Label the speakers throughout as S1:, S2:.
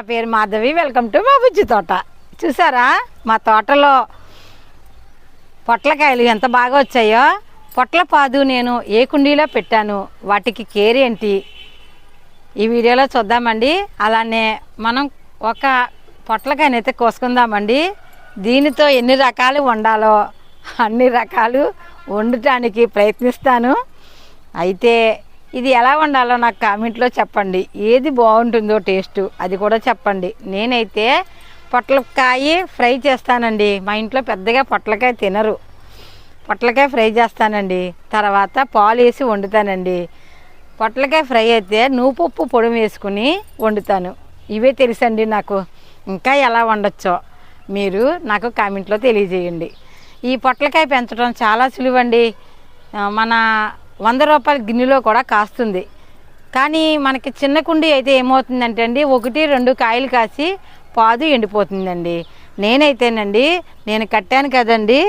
S1: నా పేరు Madhavi. Welcome to మా బుజ్జి తోట. చూసారా? మా తోటలో పొట్లకాయలు ఎంత బాగా వచ్చాయో? పొట్ల పాదు నేను ఏ కుండీలో పెట్టాను? వాటికి కేర్ ఏంటి? ఈ వీడియోలో చూద్దామండి. అలానే మనం ఒక పొట్లకాయనైతే కోసుకుందామండి. దీనితో ఎన్ని రకాలు వండాలో అన్ని రకాలు వండటానికి ప్రయత్నిస్తాను. అయితే ఇది ఎలా వండాలో నాకు కామెంట్లో చెప్పండి. ఏది బాగుంటుందో టేస్ట్ అది కూడా చెప్పండి. నేనైతే పొట్లకాయ ఫ్రై చేస్తానండి. మా ఇంట్లో పెద్దగా పొట్లకాయ తినరు. పొట్లకాయ ఫ్రై చేస్తానండి. తర్వాత పాలు వేసి వండుతానండి. పొట్లకాయ ఫ్రై అయితే నూపప్పు పొడి వేసుకుని వండుతాను. ఇవే తెలుసండి నాకు ఇంకా ఎలా వండొచ్చో. మీరు నాకు కామెంట్లో తెలియజేయండి. ఈ పొట్లకాయ పెంచడం చాలా సులువండి. మన వంద రూపాయల గిన్నెలో కూడా కాస్తుంది. కానీ మనకి చిన్న కుండి అయితే ఏమవుతుందంటే అండి ఒకటి రెండు కాయలు కాసి పాదు ఎండిపోతుందండి. నేనైతేనండి నేను కట్టాను కదండి.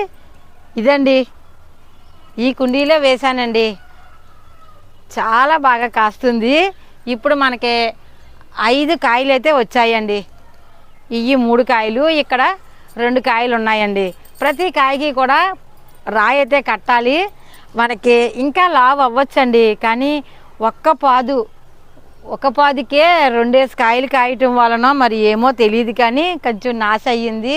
S1: ఇదండి ఈ కుండీలో వేశానండి. చాలా బాగా కాస్తుంది. ఇప్పుడు మనకి ఐదు కాయలు అయితే వచ్చాయండి. ఇవి మూడు కాయలు ఇక్కడ రెండు కాయలు ఉన్నాయండి ప్రతి కాయకి కూడా రాయి అయితే కట్టాలి. మనకి ఇంకా లావ్ అవ్వచ్చండి. కానీ ఒక్క పాదు ఒక పాదికే రెండేసి కాయలు కాయటం వలన మరి ఏమో తెలియదు కానీ కొంచెం నాశ అయ్యింది.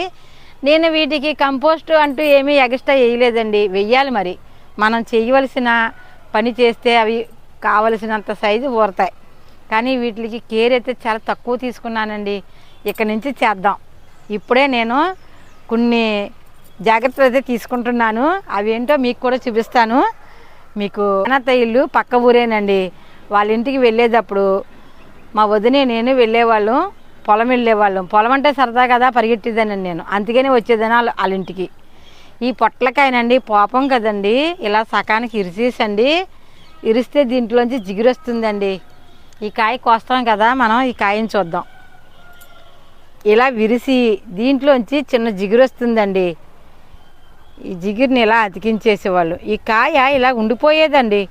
S1: నేను వీటికి కంపోస్ట్ అంటూ ఏమీ ఎగస్ట్రా వేయలేదండి. వెయ్యాలి మరి. మనం చేయవలసిన పని చేస్తే అవి కావలసినంత సైజు ఊరతాయి. కానీ వీటికి కేర్ అయితే చాలా తక్కువ తీసుకున్నానండి. ఇక్కడి నుంచి చేద్దాం. ఇప్పుడే నేను కొన్ని జాగ్రత్తలు అయితే తీసుకుంటున్నాను. అవేంటో మీకు కూడా చూపిస్తాను. మీకు అనాథ ఇల్లు పక్క ఊరేనండి. వాళ్ళ ఇంటికి వెళ్ళేటప్పుడు మా వదినే నేను వెళ్ళేవాళ్ళం పొలం వెళ్ళేవాళ్ళం. పొలం అంటే సరదా కదా పరిగెట్టేదానండి నేను. అందుకనే వచ్చేదాన్ని వాళ్ళ ఇంటికి. ఈ పొట్లకాయనండి పాపం కదండి. ఇలా సకానికి ఇరిసేసండి. ఇరిస్తే దీంట్లోంచి జిగురొస్తుందండి ఈ కాయ కోస్తాం కదా మనం ఈ కాయని చూద్దాం. ఇలా విరిసి దీంట్లోంచి చిన్న జిగురొస్తుందండి ఈ జిగురుని ఇలా అతికించేసేవాళ్ళు? ఈ కాయ ఇలా ఉండిపోయేదండి.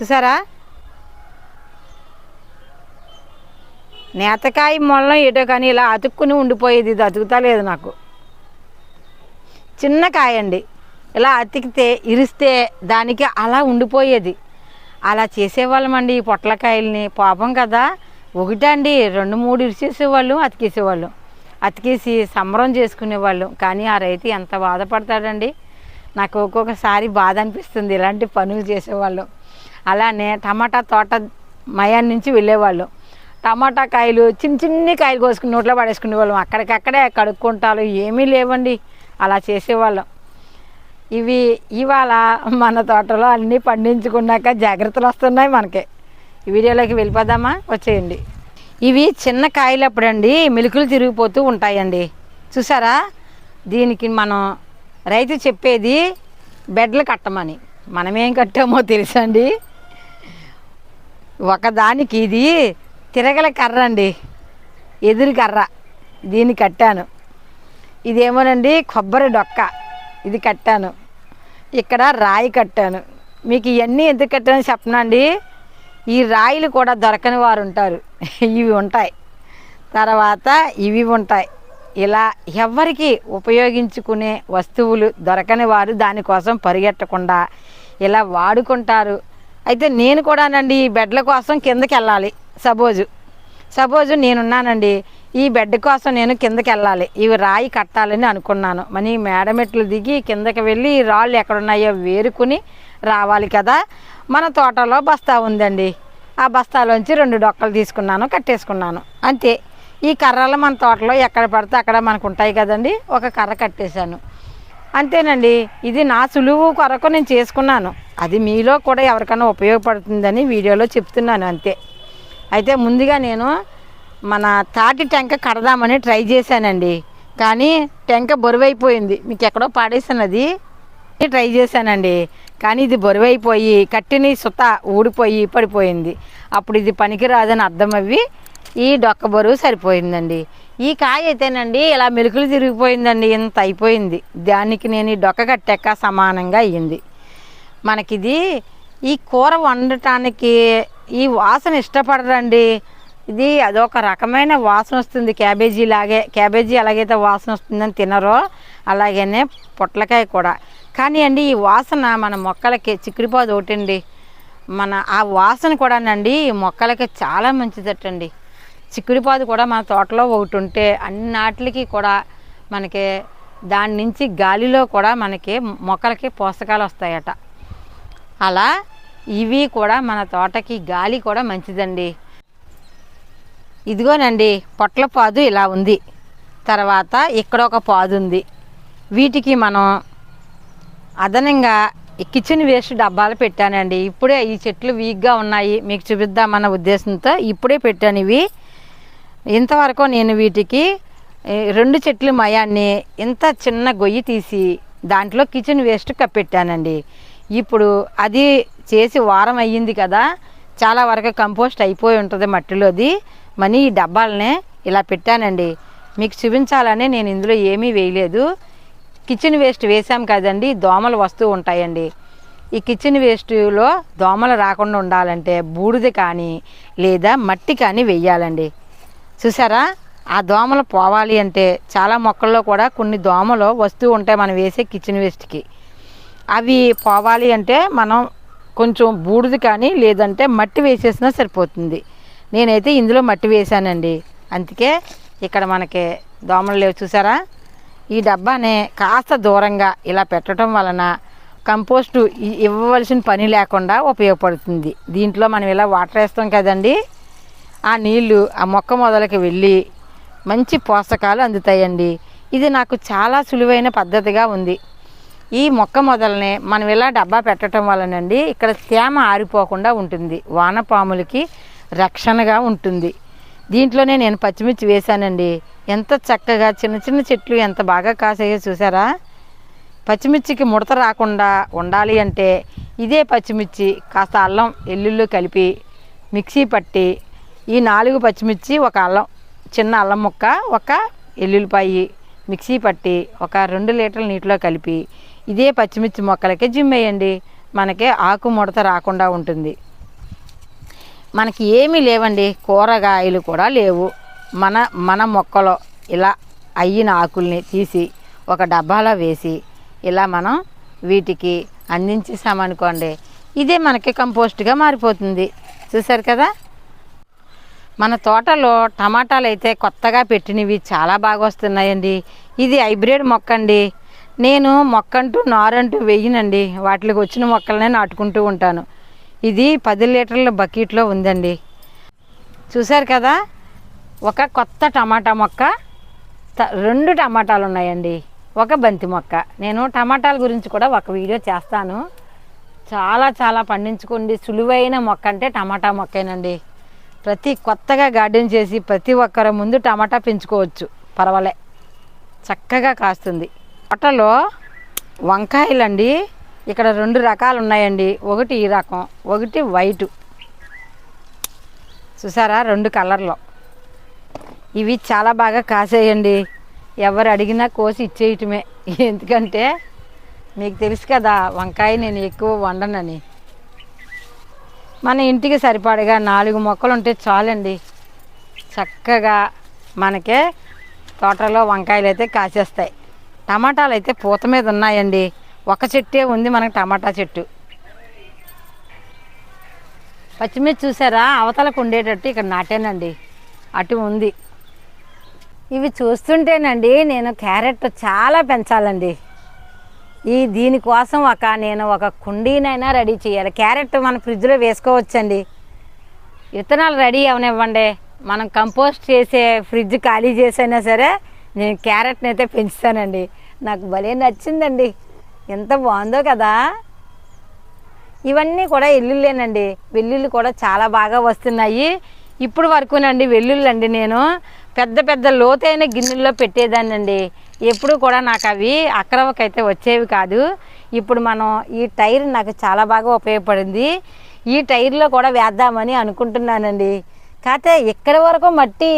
S1: చూసారా? నేతకాయ మొల్లం ఏటో కానీ ఇలా అతుక్కుని ఉండిపోయేది ఇది అతుకుతా లేదు నాకు. చిన్న కాయ అండి ఇలా అతికితే ఇరిస్తే దానికి అలా ఉండిపోయేది. అలా చేసేవాళ్ళమండి ఈ పొట్లకాయల్ని. పాపం కదా. ఒకటండి రెండు మూడు ఇరిచేసేవాళ్ళు అతికేసేవాళ్ళు. అతికేసి సంబరం చేసుకునేవాళ్ళు. కానీ ఆ రైతు ఎంత బాధపడతాడండి. నాకు ఒక్కొక్కసారి బాధ అనిపిస్తుంది ఇలాంటి పనులు చేసేవాళ్ళు. అలానే టమాటా తోట మయాన్ నుంచి వెళ్ళేవాళ్ళు. టమాటా కాయలు చిన్న చిన్ని కాయలు కోసుకుని నోట్లో పడేసుకునేవాళ్ళం. అక్కడికక్కడే కడుక్కుంటాలు ఏమీ లేవండి. అలా చేసేవాళ్ళం. ఇవి ఇవాళ మన తోటలో అన్నీ పండించుకున్నాక జాగ్రత్తలు వస్తున్నాయి మనకి. ఈ వీడియోలోకి వెళ్ళిపోదామా? వచ్చేయండి. ఇవి చిన్న కాయలప్పుడండి మెలుకులు తిరిగిపోతూ ఉంటాయండి. చూసారా? దీనికి మనం రైతు చెప్పేది బెడ్లు కట్టమని. మనమేం కట్టామో తెలుసండి. ఒకదానికి ఇది తిరగల కర్ర అండి ఎదురు కర్ర. దీన్ని కట్టాను. ఇదేమోనండి? కొబ్బరి డొక్క. ఇది కట్టాను. ఇక్కడ రాయి కట్టాను. మీకు ఇవన్నీ ఎందుకు కట్టాను చెప్పనండి? ఈ రాయిలు కూడా దొరకని వారు ఉంటారు. ఇవి ఉంటాయి. తర్వాత ఇవి ఉంటాయి. ఇలా ఎవరికి ఉపయోగించుకునే వస్తువులు దొరకని వారు దానికోసం పరిగెట్టకుండా ఇలా వాడుకుంటారు. అయితే నేను కూడానండి ఈ బెడ్ల కోసం కిందకి వెళ్ళాలి. సపోజు సపోజు నేనున్నానండి. ఈ బెడ్ కోసం నేను కిందకి వెళ్ళాలి. ఇవి రాయి కట్టాలని అనుకున్నాను. మరి మేడమెట్లు దిగి కిందకి వెళ్ళి ఈ రాళ్ళు ఎక్కడున్నాయో వేరుకుని రావాలి కదా. మన తోటలో బస్తా ఉందండి. ఆ బస్తాలోంచి రెండు డొక్కలు తీసుకున్నాను కట్టేసుకున్నాను. అంతే. ఈ కర్రలు మన తోటలో ఎక్కడ పడితే అక్కడ మనకు ఉంటాయి కదండి. ఒక కర్ర కట్టేశాను. అంతేనండి. ఇది నా సులువు కొరకు నేను చేసుకున్నాను. అది మీలో కూడా ఎవరికైనా ఉపయోగపడుతుందని వీడియోలో చెప్తున్నాను అంతే. అయితే ముందుగా నేను మన తాటి టెంక కడదామని ట్రై చేశానండి. కానీ టెంక బరువైపోయింది. మీకు ఎక్కడో పాడేసినది. ట్రై చేశానండి. కానీ ఇది బరువైపోయి కట్టిని సుత ఊడిపోయి పడిపోయింది. అప్పుడు ఇది పనికిరాదని అర్థమవి ఈ డొక్క బరువు సరిపోయిందండి. ఈ కాయ అయితేనండి ఇలా మెలుకులు తిరిగిపోయిందండి ఇంత అయిపోయింది. దానికి నేను ఈ డొక్క కట్టాక సమానంగా అయ్యింది. మనకిది ఈ కూర వండటానికి ఈ వాసన ఇష్టపడరండి. ఇది అదొక రకమైన వాసన వస్తుంది. క్యాబేజీ లాగే క్యాబేజీ ఎలాగైతే వాసన వస్తుందని తినరో అలాగనే పొట్లకాయ కూడా. కానీ అండి ఈ వాసన మన మొక్కలకి చిక్కుడిపోదు ఒకటండి. మన ఆ వాసన కూడానండి ఈ మొక్కలకి చాలా మంచిదటండి. చిక్కుడిపాదు కూడా మన తోటలో ఒకటి ఉంటే అన్నిటికి కూడా మనకి దాని నుంచి గాలిలో కూడా మనకి మొక్కలకి పోషకాలు వస్తాయట. అలా ఇవి కూడా మన తోటకి గాలి కూడా మంచిదండి. ఇదిగోనండి పొట్ల పాదు ఇలా ఉంది. తర్వాత ఇక్కడ ఒక పాదు ఉంది వీటికి మనం అదనంగా కిచెన్ వేస్ట్ డబ్బాలు పెట్టానండి. ఇప్పుడే ఈ చెట్లు వీక్గా ఉన్నాయి. మీకు చూపిద్దామన్న ఉద్దేశంతో ఇప్పుడే పెట్టాను ఇవి. ఇంతవరకు నేను వీటికి రెండు చెట్లు మయాన్ని ఇంత చిన్న గొయ్యి తీసి దాంట్లో కిచెన్ వేస్ట్ కప్పెట్టానండి ఇప్పుడు అది చేసి వారం అయ్యింది కదా చాలా వరకు కంపోస్ట్ అయిపోయి ఉంటుంది మట్టిలోది. మనీ ఈ డబ్బాలనే ఇలా పెట్టానండి. మీకు చూపించాలని నేను ఇందులో ఏమీ వేయలేదు. కిచెన్ వేస్ట్ వేసాం కదండి దోమలు వస్తూ ఉంటాయండి. ఈ కిచెన్ వేస్ట్లో దోమలు రాకుండా ఉండాలంటే బూడిద కానీ లేదా మట్టి కానీ వెయ్యాలండి చూసారా? ఆ దోమలు పోవాలి అంటే చాలా మొక్కల్లో కూడా కొన్ని దోమలు వస్తూ ఉంటాయి మనం వేసే కిచెన్ వేస్ట్కి. అవి పోవాలి అంటే మనం కొంచెం బూడిద కానీ లేదంటే మట్టి వేసేసినా సరిపోతుంది. నేనైతే ఇందులో మట్టి వేసానండి అందుకే ఇక్కడ మనకి దోమలు లేవు. చూసారా? ఈ డబ్బాని కాస్త దూరంగా ఇలా పెట్టడం వలన కంపోస్ట్ ఇవ్వవలసిన పని లేకుండా ఉపయోగపడుతుంది. దీంట్లో మనం ఇలా వాటర్ వేస్తాం కదండి. ఆ నీళ్ళు ఆ మొక్క మొదలకి వెళ్ళి మంచి పోషకాలు అందుతాయండి. ఇది నాకు చాలా సులువైన పద్ధతిగా ఉంది. ఈ మొక్క మొదలనే మనం ఇలా డబ్బా పెట్టడం వలనండి ఇక్కడ తేమ ఆరిపోకుండా ఉంటుంది. వానపాములకి రక్షణగా ఉంటుంది. దీంట్లోనే నేను పచ్చిమిర్చి వేశానండి. ఎంత చక్కగా చిన్న చిన్న చెట్లు ఎంత బాగా కాసాయో చూసారా? పచ్చిమిర్చికి ముడత రాకుండా ఉండాలి అంటే ఇదే పచ్చిమిర్చి కాస్త అల్లం ఎల్లుల్లి కలిపి మిక్సీ పట్టి ఈ నాలుగు పచ్చిమిర్చి ఒక అల్లం చిన్న అల్లం ముక్క ఒక ఎల్లుల్లిపాయి మిక్సీ పట్టి ఒక రెండు లీటర్ల నీటిలో కలిపి ఇదే పచ్చిమిర్చి మొక్కలకి జిమ్మేయండి. మనకి ఆకు ముడత రాకుండా ఉంటుంది. మనకి ఏమీ లేవండి. కూరగాయలు కూడా లేవు. మన మన మొక్కలో ఇలా అయిన ఆకుల్ని తీసి ఒక డబ్బాలో వేసి ఇలా మనం వీటికి అందించేసామనుకోండి ఇదే మనకి కంపోస్ట్గా మారిపోతుంది. చూసారు కదా? మన తోటలో టమాటాలు అయితే కొత్తగా పెట్టినవి చాలా బాగా వస్తున్నాయండి. ఇది హైబ్రిడ్ మొక్క అండి. నేను మొక్కంటూ నారంటూ వెయ్యనండి వాటికి వచ్చిన మొక్కలనే నాటుకుంటూ ఉంటాను. ఇది పది లీటర్ల బకెట్లో ఉందండి. చూశారు కదా? ఒక కొత్త టమాటా మొక్క రెండు టమాటాలు ఉన్నాయండి ఒక బంతి మొక్క. నేను టమాటాల గురించి కూడా ఒక వీడియో చేస్తాను. చాలా చాలా పండించుకోండి. సులువైన మొక్క అంటే టమాటా మొక్కేనండి. ప్రతి కొత్తగా గార్డెన్ చేసి ప్రతి ఒక్కరి ముందు టమాటా పెంచుకోవచ్చు. పర్వాలే. చక్కగా కాస్తుంది. తోటలో వంకాయలండి. ఇక్కడ రెండు రకాలు ఉన్నాయండి ఒకటి ఈ రకం ఒకటి వైటు. చూసారా? రెండు కలర్లో. ఇవి చాలా బాగా కాసేయండి. ఎవరు అడిగినా కోసి ఇచ్చేయటమే. ఎందుకంటే మీకు తెలుసు కదా వంకాయ నేను ఎక్కువ వండనని. మన ఇంటికి సరిపడగా నాలుగు మొక్కలు ఉంటే చాలండి. చక్కగా మనకే తోటలో వంకాయలు అయితే కాసేస్తాయి. టమాటాలు అయితే పూత మీద ఉన్నాయండి. ఒక చెట్టే ఉంది మనకు టమాటా చెట్టు. పచ్చిమిర్చి చూసారా? అవతలకు ఉండేటట్టు ఇక్కడ నాటానండి. అటు ఉంది. ఇవి చూస్తుంటేనండి నేను క్యారెట్ చాలా పెంచాలండి. ఈ దీనికోసం ఒక నేను ఒక కుండీనైనా రెడీ చేయాలి. క్యారెట్ మన ఫ్రిడ్జ్లో వేసుకోవచ్చండి. విత్తనాలు రెడీ అవనివ్వండి. మనం కంపోస్ట్ చేసే ఫ్రిడ్జ్ ఖాళీ చేసైనా సరే నేను క్యారెట్ని అయితే పెంచుతానండి. నాకు భలే నచ్చిందండి. ఎంత బాగుందో కదా. ఇవన్నీ కూడా వెల్లుల్లేనండి వెల్లుల్లి కూడా చాలా బాగా వస్తున్నాయి. ఇప్పుడు వరకునండి వెల్లుల్లి నేను. పెద్ద పెద్ద లోతైన గిన్నెల్లో పెట్టేదాన్నండి. ఎప్పుడు కూడా నాకు అవి అక్రమకైతే వచ్చేవి కాదు. ఇప్పుడు మనం ఈ టైర్ నాకు చాలా బాగా ఉపయోగపడింది. ఈ టైర్లో కూడా వేద్దామని అనుకుంటున్నానండి. కాకపోతే ఇక్కడ వరకు మట్టి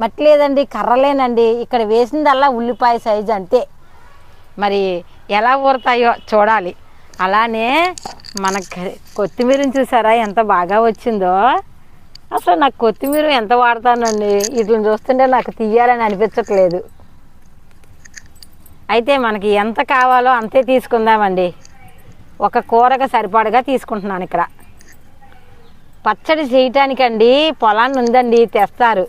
S1: మట్టి లేదండి కర్రలేనండి. ఇక్కడ వేసిందల్లా ఉల్లిపాయ సైజు అంతే. మరి ఎలా ఊరుతాయో చూడాలి. అలానే మన కొత్తిమీరని చూసారా ఎంత బాగా వచ్చిందో. అసలు నాకు కొత్తిమీర ఎంత వాడతానండి? వీటిని చూస్తుంటే నాకు తీయాలని అనిపించట్లేదు. అయితే మనకి ఎంత కావాలో అంతే తీసుకుందామండి. ఒక కూరగా సరిపడగా తీసుకుంటున్నాను ఇక్కడ. పచ్చడి చేయటానికండి పొలాన్ని ఉందండి తెస్తారు.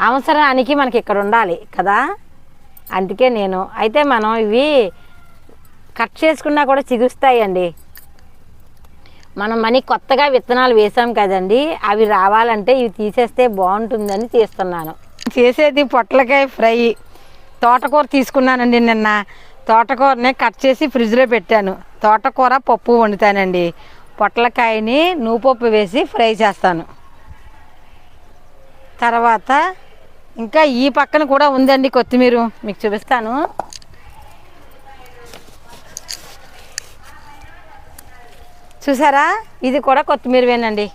S1: అవసరానికి మనకి ఇక్కడ ఉండాలి కదా? అందుకే నేను. అయితే మనం ఇవి కట్ చేసుకున్నా కూడా చిగుస్తాయండి మనం మనీ కొత్తగా విత్తనాలు వేసాం కదండి అవి రావాలంటే ఇవి తీసేస్తే బాగుంటుందని తీస్తున్నాను. చేసేది పొట్లకాయ ఫ్రై. తోటకూర తీసుకున్నానండి నిన్న. తోటకూరని కట్ చేసి ఫ్రిడ్జ్లో పెట్టాను. తోటకూర పప్పు వండుతానండి. పొట్లకాయని నూపప్పు వేసి ఫ్రై చేస్తాను. తర్వాత ఇంకా ఈ పక్కన కూడా ఉందండి కొత్తిమీర. మీకు చూపిస్తాను. చూసారా? ఇది కూడా కొత్తిమీరవేనండి.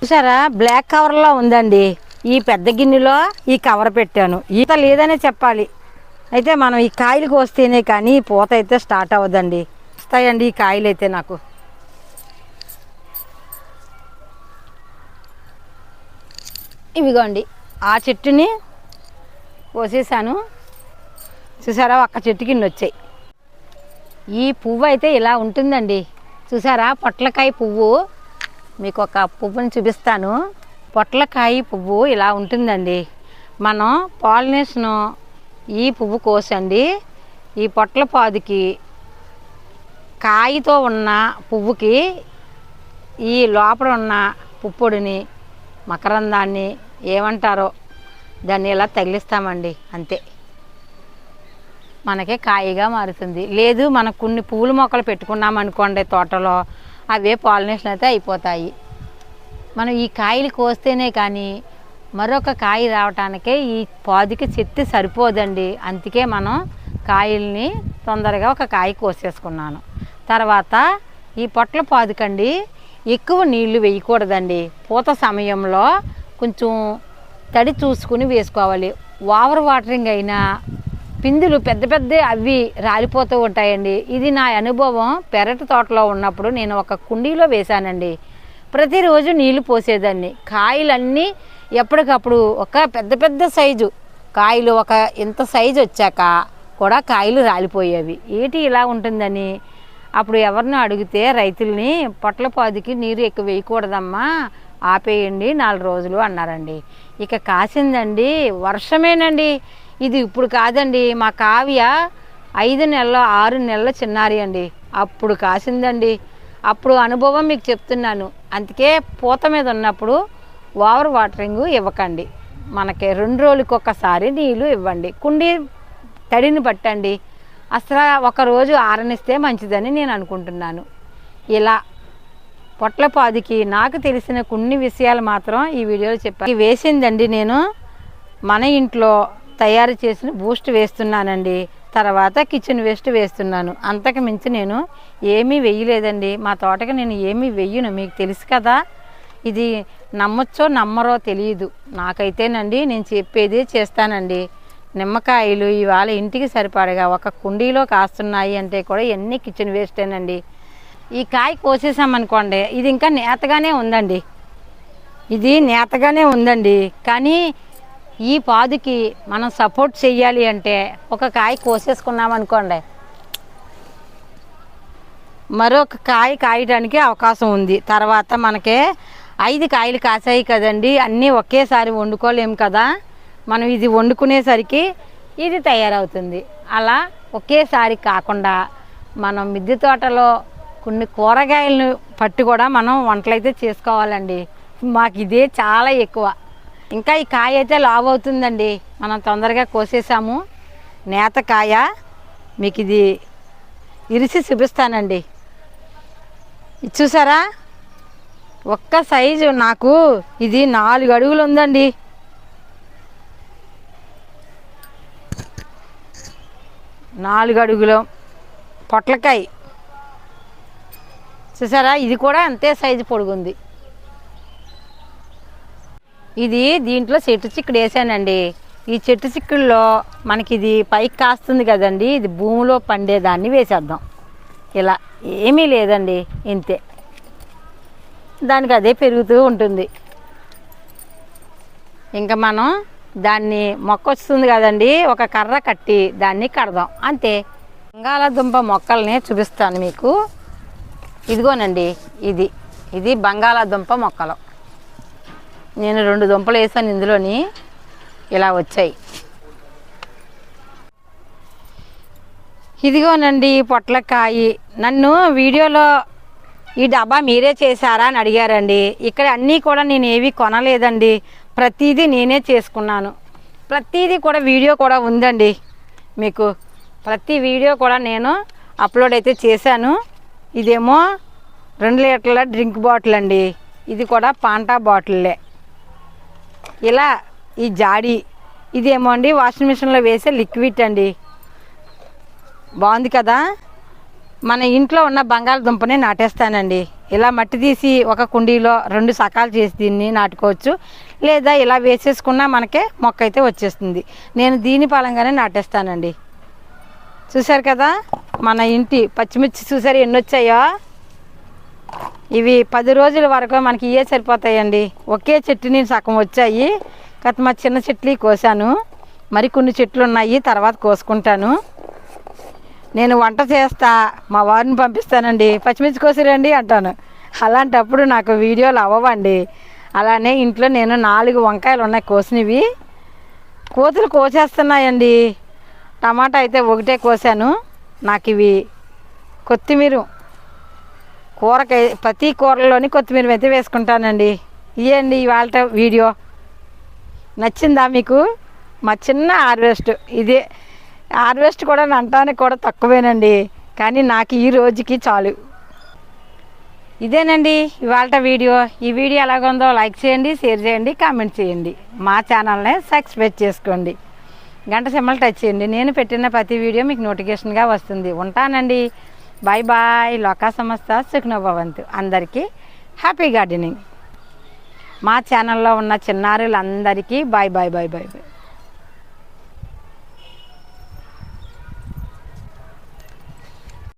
S1: చూసారా? బ్లాక్ కవర్లో ఉందండి. ఈ పెద్ద గిన్నెలో ఈ కవర్ పెట్టాను. ఈత లేదనే చెప్పాలి. అయితే మనం ఈ కాయలు కోస్తేనే కానీ పూత అయితే స్టార్ట్ అవ్వదండి. వస్తాయండి ఈ కాయలు అయితే నాకు. ఇవిగోండి. ఆ చెట్టుని కోసేసాను. చూసారా? ఒక్క చెట్టుకి కింద వచ్చాయి. ఈ పువ్వు అయితే ఇలా ఉంటుందండి. చూసారా? పొట్లకాయ పువ్వు. మీకు ఒక పువ్వుని చూపిస్తాను. పొట్లకాయ పువ్వు ఇలా ఉంటుందండి. మనం పాలినేషను ఈ పువ్వు కోసండి. ఈ పొట్ల పాదుకి కాయతో ఉన్న పువ్వుకి ఈ లోపల ఉన్న పుప్పొడిని మకరందాన్ని ఏమంటారో దాన్ని ఇలా తగిలిస్తామండి. అంతే. మనకే కాయగా మారుతుంది. లేదు మనకు కొన్ని పూల మొక్కలు పెట్టుకున్నాం అనుకోండి తోటలో అవే పాలినేషన్ అయితే అయిపోతాయి. మనం ఈ కాయలు కోస్తేనే కానీ మరొక కాయ రావటానికే ఈ పాదుకి చెత్తి సరిపోదండి. అందుకే మనం కాయల్ని తొందరగా ఒక కాయ కోసేసుకున్నాను. తర్వాత ఈ పొట్ల పాదుకండి ఎక్కువ నీళ్ళు వేయకూడదండి. పూత సమయంలో కొంచెం తడి చూసుకుని వేసుకోవాలి. ఓవర్ వాటరింగ్ అయినా పిందులు పెద్ద పెద్ద అవి రాలిపోతూ ఉంటాయండి. ఇది నా అనుభవం. పెరటి తోటలో ఉన్నప్పుడు నేను ఒక కుండీలో వేశానండి. ప్రతిరోజు నీళ్ళు పోసేదాన్ని. కాయలన్నీ ఎప్పటికప్పుడు ఒక పెద్ద పెద్ద సైజు. కాయలు ఒక ఇంత సైజు వచ్చాక కూడా కాయలు రాలిపోయేవి. ఏటి ఇలా ఉంటుందని? అప్పుడు ఎవరిని అడిగితే రైతుల్ని పొట్లపాదికి నీరు ఎక్కువ వేయకూడదమ్మా ఆపేయండి నాలుగు రోజులు అన్నారండి. ఇక కాసిందండి. వర్షమేనండి. ఇది ఇప్పుడు కాదండి మా కావ్య ఐదు నెలల ఆరు నెలల చిన్నారి అండి. అప్పుడు కాసిందండి. అప్పుడు అనుభవం మీకు చెప్తున్నాను. అందుకే పూత మీద ఉన్నప్పుడు ఓవర్ వాటరింగ్ ఇవ్వకండి. మనకి రెండు రోజులకొకసారి నీళ్ళు ఇవ్వండి. కుండీ తడిని పట్టండి. అసలు ఒక రోజు ఆరనిస్తే మంచిదని నేను అనుకుంటున్నాను. ఇలా పొట్లపాదికి నాకు తెలిసిన కొన్ని విషయాలు మాత్రం ఈ వీడియోలో చెప్పాను వేసిందండి నేను మన ఇంట్లో తయారు చేసిన బూస్ట్ వేస్తున్నానండి. తర్వాత కిచెన్ వేస్ట్ వేస్తున్నాను. అంతకు మించి నేను ఏమీ వెయ్యలేదండి మా తోటకి నేను ఏమీ వెయ్యను మీకు తెలుసు కదా. ఇది నమ్మొచ్చో నమ్మరో తెలియదు. నాకైతేనండి నేను చెప్పేది చేస్తానండి. నిమ్మకాయలు ఇవాళ ఇంటికి సరిపడగా ఒక కుండీలో కాస్తున్నాయి అంటే కూడా ఎన్ని కిచెన్ వేస్టేనండి ఈ కాయ కోసేసామనుకోండి ఇది ఇంకా నేతగానే ఉందండి. ఇది నేతగానే ఉందండి. కానీ ఈ పాదుకి మనం సపోర్ట్ చెయ్యాలి అంటే ఒక కాయ కోసేసుకున్నాం అనుకోండి. మరొక కాయ కాయడానికి అవకాశం ఉంది. తర్వాత మనకే ఐదు కాయలు కాసాయి కదండి. అన్నీ ఒకేసారి వండుకోలేము కదా. మనం ఇది వండుకునేసరికి ఇది తయారవుతుంది. అలా ఒకేసారి కాకుండా మనం మిద్దె తోటలో కొన్ని కూరగాయలను పట్టి కూడా మనం వంటలైతే చేసుకోవాలండి. మాకు ఇదే చాలా ఎక్కువ. ఇంకా ఈ కాయ అయితే లావు అవుతుందండి. మనం తొందరగా కోసేసాము. నేత కాయ మీకు ఇది ఇరిసి చూపిస్తానండి. ఇది చూసారా? ఒక్క సైజు నాకు ఇది నాలుగు అడుగులు ఉందండి. నాలుగు అడుగులు పొట్లకాయ. చూసారా? ఇది కూడా అంతే సైజు పొడుగుంది. ఇది దీంట్లో చెట్టు చిక్కుడు వేసానండి. ఈ చెట్టు చిక్కుడులో మనకి ఇది పైకి కాస్తుంది కదండి ఇది భూమిలో పండేదాన్ని వేసేద్దాం. ఇలా ఏమీ లేదండి ఇంతే. దానికి అదే పెరుగుతూ ఉంటుంది. ఇంకా మనం దాన్ని మొక్క వస్తుంది కదండి ఒక కర్ర కట్టి దాన్ని కడదాం. అంతే. బంగాళాదుంప మొక్కల్ని చూపిస్తాను మీకు. ఇదిగోనండి ఇది. ఇది బంగాళాదుంప మొక్కలు. నేను రెండు దుంపలు వేసాను ఇందులోని. ఇలా వచ్చాయి. ఇదిగోనండి పొట్లకాయి. నన్ను వీడియోలో ఈ డబ్బా మీరే చేశారా అని అడిగారండి. ఇక్కడ అన్నీ కూడా నేను ఏవి కొనలేదండి. ప్రతిదీ నేనే చేసుకున్నాను. ప్రతిదీ కూడా వీడియో కూడా ఉందండి. మీకు ప్రతి వీడియో కూడా నేను అప్లోడ్ అయితే చేశాను. ఇదేమో రెండు లీటర్ల డ్రింక్ బాటిల్ అండి. ఇది కూడా పాంటా బాటిల్లే. ఇలా ఈ జాడీ ఇదేమో అండి వాషింగ్ మిషన్లో వేసే లిక్విడ్ అండి. బాగుంది కదా? మన ఇంట్లో ఉన్న బంగాళదుంపని నాటేస్తానండి. ఇలా మట్టి తీసి ఒక కుండీలో రెండు సకాలు చేసి దీన్ని నాటుకోవచ్చు. లేదా ఇలా వేసేసుకున్నా మనకే మొక్క అయితే వచ్చేస్తుంది. నేను దీని పలంగానే నాటేస్తానండి. చూశారు కదా? మన ఇంటి పచ్చిమిర్చి చూసారు ఎన్ని వచ్చాయో ఇవి పది రోజుల వరకు మనకి ఇవే సరిపోతాయండి. ఒకే చెట్టు నేను సగం వచ్చాయి. గత మా చిన్న చెట్లు కోసాను. మరి కొన్ని చెట్లు ఉన్నాయి తర్వాత కోసుకుంటాను. నేను వంట చేస్తా మా వారిని పంపిస్తానండి. పచ్చిమిర్చి కోసిరండి అంటాను. అలాంటప్పుడు నాకు వీడియోలు అవ్వవండి. అలానే ఇంట్లో నేను నాలుగు వంకాయలు ఉన్నాయి కోసినవి. కోతులు కోసేస్తున్నాయండి. టమాటా అయితే ఒకటే కోసాను. నాకు ఇవి కొత్తిమీర కూరకై ప్రతి కూరలోని కొత్తిమీర అయితే వేసుకుంటానండి. ఇవ్వండి ఇవాళ వీడియో. నచ్చిందా మీకు? మా చిన్న హార్వెస్ట్. ఇదే హార్వెస్ట్ కూడా అంటానికి కూడా తక్కువేనండి. కానీ నాకు ఈ రోజుకి చాలు. ఇదేనండి ఇవాళ వీడియో. ఈ వీడియో ఎలాగుందో లైక్ చేయండి షేర్ చేయండి కామెంట్ చేయండి. మా ఛానల్ని సబ్స్క్రైబ్ చేసుకోండి. గంట సింబల్ టచ్ చేయండి. నేను పెట్టిన ప్రతి వీడియో మీకు నోటిఫికేషన్గా వస్తుంది. ఉంటానండి. బాయ్ బాయ్ లోకా సంస్థ సుఖ్నభవంతు అందరికీ హ్యాపీ గార్డెనింగ్ మా ఛానల్లో ఉన్న చిన్నారులందరికీ bye bye bye bye bye